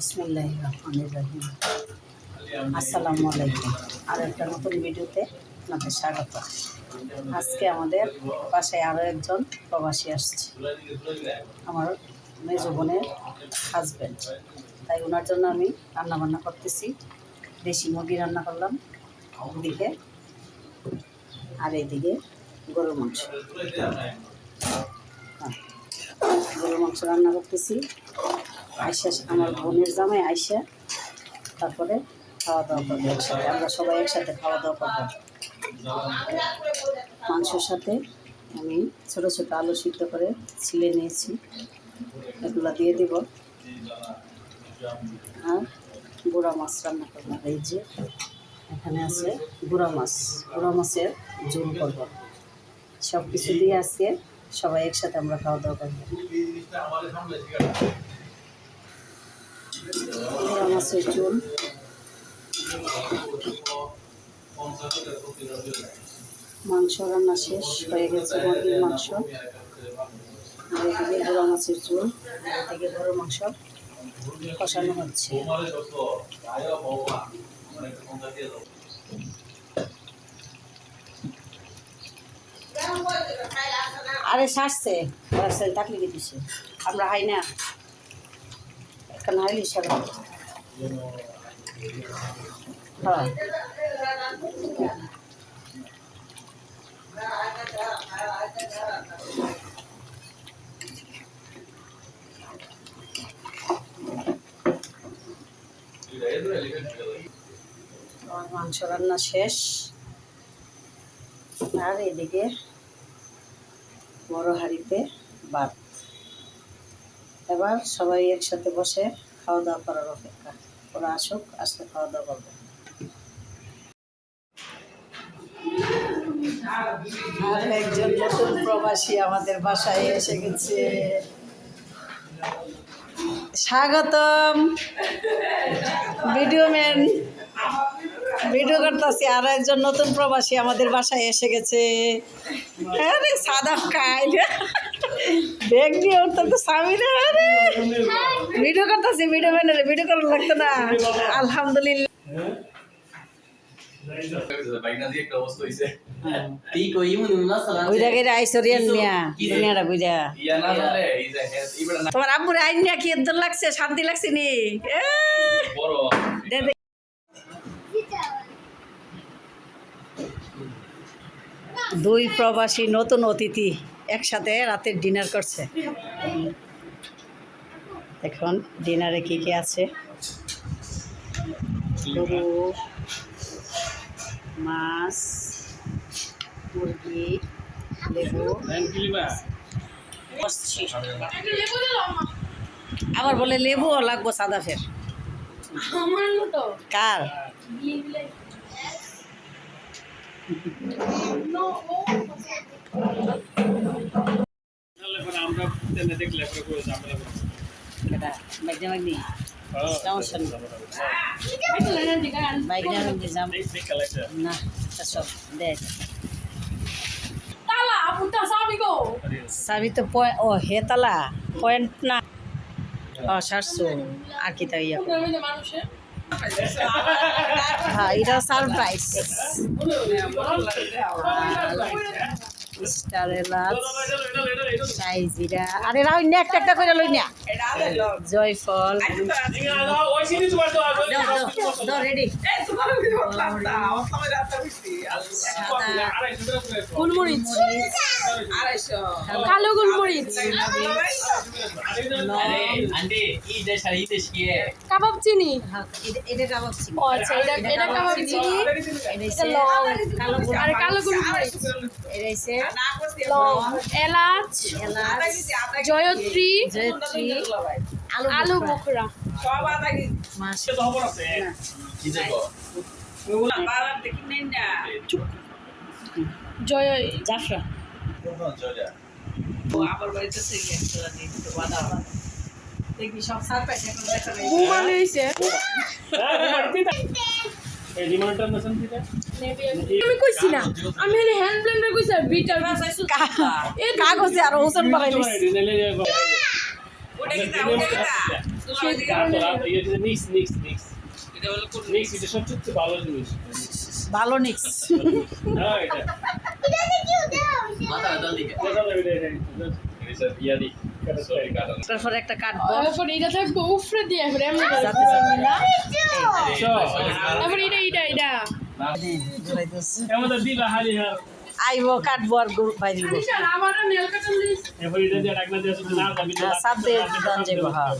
বিসমুল্লাহ রহমানির রহিম। আসসালামু আলাইকুম। আর একটা নতুন ভিডিওতে আপনাদের স্বাগত। আজকে আমাদের বাসায় আরও একজন প্রবাসী আসছে। আমার মেজ বোনের হাজব্যান্ড তাই ওনার জন্য আমি রান্না বান্না করতেছি। দেশি মুরগি রান্না করলাম ওদিকে। আর এইদিকে গরুর মাংস। হ্যাঁ, গরুর মাংস রান্না করতেছি। আইসা, আমার বোনের জামাই আইসা, তারপরে খাওয়া দাওয়া করব একসাথে। আমরা সবাই একসাথে খাওয়া দাওয়া করব। মাংসের সাথে আমি ছোট ছোট আলু সিদ্ধ করে ছিলে নিয়েছি। এগুলো দিয়ে দিব। আর গুঁড়া মাছ রান্না করব। এই যে এখানে আছে গুঁড়া মাছ। গুঁড়া মাছের ঝোল করব। সব কিছু দিয়ে আজকে সবাই একসাথে আমরা খাওয়া দাওয়া করব। মাছের ঝোল মাংস রান্না শেষ হয়ে গেছে মুরগির মাংস। আর মাছের আর এদিকে গরুর মাংস কষানো হচ্ছে। আরে শাসছে শাসছে তাকলি দিছে আমরা হাই না। সারা হ্যাঁ মাংস রান্না শেষ। আর এদিকে বড় হাড়িতে ভাত। এবার সবাই একসাথে বসে খাওয়া দাওয়া করার অপেক্ষা। ওরা আসুক আসলে খাওয়া দাওয়া করব। আর একজন নতুন প্রবাসী আমাদের বাসায় এসে গেছে। স্বাগতম। Video man. ভিডিও করতেছি, আর একজন নতুন প্রবাসী আমাদের বাসায় এসে গেছে। আরে সাদা কাইল ব্যাগ দিয়ে উঠতে তো স্বামী ভিডিও করতেছি ভিডিও ম্যানের ভিডিও করার লাগতো না। আলহামদুলিল্লাহ। দুনিয়াটা বুঝা তোমার আব্বুর আইন নিয়ে কি লাগছে? শান্তি লাগছে নি। দুই প্রবাসী নতুন অতিথি। একসাথে রাতের ডিনার করছে এখন ডিনারে কি কি আছে মাছ, মুরগি, লেবু। আবার বলে লেবুও লাগবো সাদা ফের কার? চাবি তো ও হেতালা পয়েন্ট না ও সাতশো আর কি তাই হ্যাঁ এটা সারপ্রাইজ স্টার এলাচ সাইজিরা আরে রাও ইন্না একটা একটা করে লই না জয়ফল রেডি গোলমরিচ কালো গোলমরিচ। কাবাব চিনি এটা কাবাব চিনি। আচ্ছা এটা এটা কাবাব চিনি। এটা এটা লং কালো গোল- আর কালো গোলমরিচ। এলাচ। এলাচ জয়ত্রী। জয়ত্রী। আলু বোখরা, না, জয় হইছে আমি কইছি না। আমি হলে হ্যান্ড ব্লেন্ডার কইছি আর বিটার কাগজে আর ওজন বাড়াই দিছে। শহীদ নিক্স নিক্স নিক্স নিক্স এটা সবচেয়ে ভালো জিনিস। ভালো নিক্স হ্যাঁ এটা। তারপরে একটা কাটবো এরপর এটা থাকব উফরে দিয়ে এমনি এটা এটা এটা। হারি আইবো কাটবো আর গরু বাই দিব। হ্যাঁ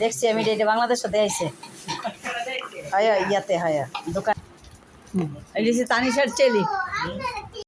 দেখছি আমি এটা বাংলাদেশ সাথে আইছে। হায়া ইয়াতে হায়া দোকান এই যে তানিশার চেলি।